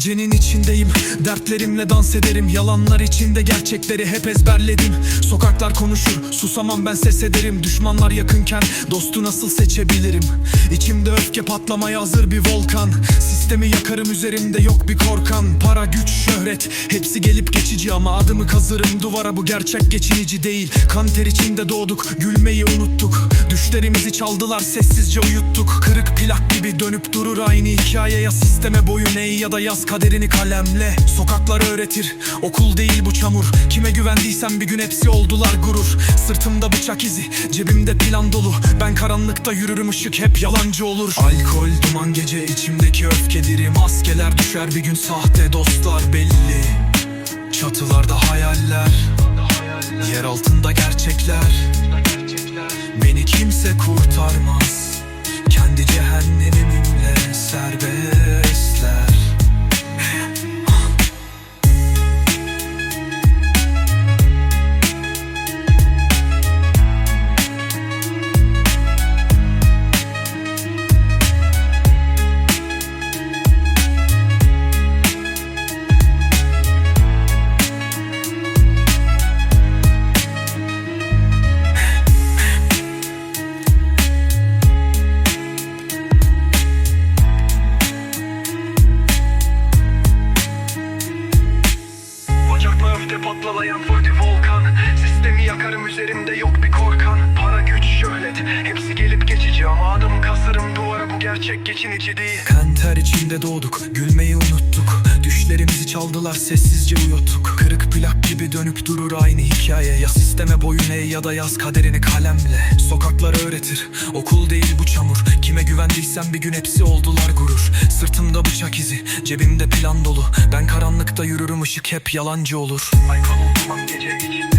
Gecenin içindeyim Dertlerimle dans ederim. Yalanlar içinde gerçekleri hep ezberledim. Sokaklar konuşur Susamam ben ses ederim. Düşmanlar yakınken Dostu nasıl seçebilirim? İçimde öfke patlamaya hazır bir volkan. Sistemi yakarım üzerimde yok bir korkan. Para güç şöhret Hepsi gelip geçici ama adımı kazırım. Duvara Bu gerçek geçinici değil. Kan ter içinde doğduk Gülmeyi unuttuk. Düşlerimizi çaldılar sessizce uyuttuk. Kırık plak gibi dönüp durur aynı hikaye. Ya sisteme boyun eğ ya da yaz kaderini kalemle Sokaklar öğretir. Okul değil bu çamur. Kime güvendiysen bir gün hepsi oldular gurur. Sırtımda bıçak izi cebimde plan dolu. Ben karanlıkta yürürüm ışık hep yalancı olur. Alkol duman gece içimdeki öfkedirim Maskeler düşer bir gün sahte dostlar belli. Çatılarda hayaller Yer altında gerçekler. Beni kimse kurtarmaz. Kendi cehennemimle serbestler Öfte patlalayan fırtı volkan. Sistemi yakarım üzerimde yok bir korkan. Para güç şöhret hepsi gelip geçici Ama adımı kasırım. Duvara bu gerçek geçinici değil. Kan ter içinde doğduk gülmeyi unuttuk. Düşlerimizi çaldılar sessizce uyuttuk. Kırık gibi dönüp durur aynı hikaye. Ya sisteme boyun eğ ya da yaz kaderini kalemle. Sokaklar öğretir okul değil bu çamur. Kime güvendiysen bir gün hepsi oldular gurur. Sırtımda bıçak izi cebimde plan dolu. Ben karanlıkta yürürüm ışık hep yalancı olur. Ay kavulmam gece hakim